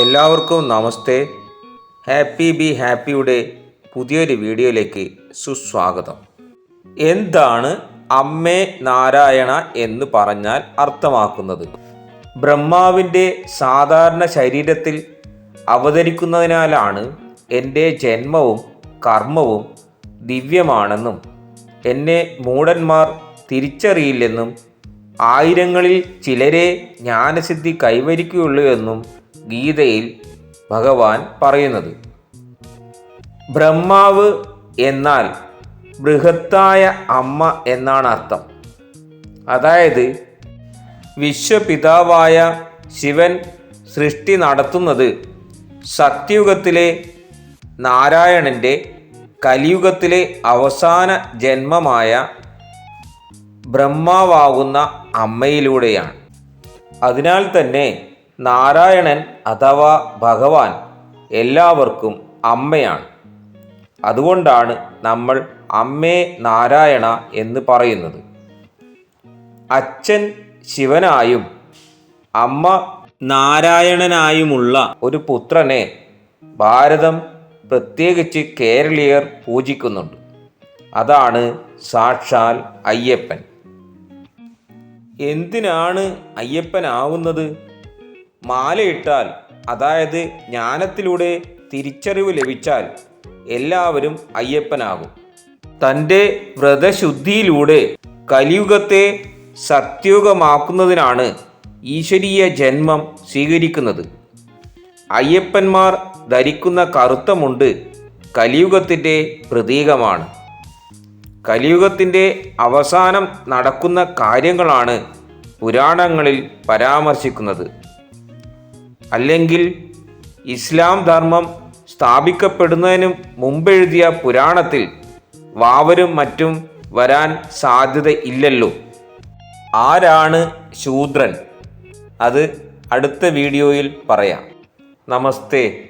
എല്ലാവർക്കും നമസ്തേ. Happy be ഹാപ്പിയുടെ പുതിയൊരു വീഡിയോയിലേക്ക് സുസ്വാഗതം. എന്താണ് അമ്മേ നാരായണ എന്ന് പറഞ്ഞാൽ അർത്ഥമാക്കുന്നത്? ബ്രഹ്മാവിന്റെ സാധാരണ ശരീരത്തിൽ അവതരിക്കുന്നതിനാലാണ് എന്റെ ജന്മവും കർമ്മവും ദിവ്യമാണെന്നും എന്നെ മൂടന്മാർ തിരിച്ചറിയില്ലെന്നും ആയിരങ്ങളിൽ ചിലരെ ജ്ഞാനസിദ്ധി കൈവരിക്കുകയുള്ളൂ എന്നും ഗീതയിൽ ഭഗവാൻ പറയുന്നത്. ബ്രഹ്മാവ് എന്നാൽ ബൃഹത്തായ അമ്മ എന്നാണ് അർത്ഥം. അതായത് വിശ്വപിതാവായ ശിവൻ സൃഷ്ടി നടത്തുന്നത് സത്യുഗത്തിലെ നാരായണന്റെ കലിയുഗത്തിലെ അവസാന ജന്മമായ ബ്രഹ്മാവാകുന്ന അമ്മയിലൂടെയാണ്. അതിനാൽ തന്നെ നാരായണൻ അഥവാ ഭഗവാൻ എല്ലാവർക്കും അമ്മയാണ്. അതുകൊണ്ടാണ് നമ്മൾ അമ്മേ നാരായണ എന്ന് പറയുന്നത്. അച്ഛൻ ശിവനായും അമ്മ നാരായണനായുമുള്ള ഒരു പുത്രനെ ഭാരതം പ്രത്യേകിച്ച് കേരളീയർ പൂജിക്കുന്നുണ്ട്. അതാണ് സാക്ഷാൽ അയ്യപ്പൻ. എന്തിനാണ് അയ്യപ്പനാവുന്നത് മാലയിട്ടാൽ അതായത് ജ്ഞാനത്തിലൂടെ തിരിച്ചറിവ് ലഭിച്ചാൽ എല്ലാവരും അയ്യപ്പനാകും. തന്റെ വ്രതശുദ്ധിയിലൂടെ കലിയുഗത്തെ സത്യുഗമാക്കുന്നതിനാണ് ഈശ്വരീയ ജന്മം സ്വീകരിക്കുന്നത്. അയ്യപ്പന്മാർ ധരിക്കുന്ന കറുത്ത മുണ്ട് കലിയുഗത്തിന്റെ പ്രതീകമാണ്. കലിയുഗത്തിന്റെ അവസാനം നടക്കുന്ന കാര്യങ്ങളാണ് പുരാണങ്ങളിൽ പരാമർശിക്കുന്നത്. അല്ലെങ്കിൽ ഇസ്ലാം ധർമ്മം സ്ഥാപിക്കപ്പെടുന്നതിന് മുമ്പെഴുതിയ പുരാണത്തിൽ വാവരും മറ്റും വരാൻ സാധ്യത ഇല്ലല്ലോ. ആരാണ് ശൂദ്രൻ? അത് അടുത്ത വീഡിയോയിൽ പറയാം. നമസ്തേ.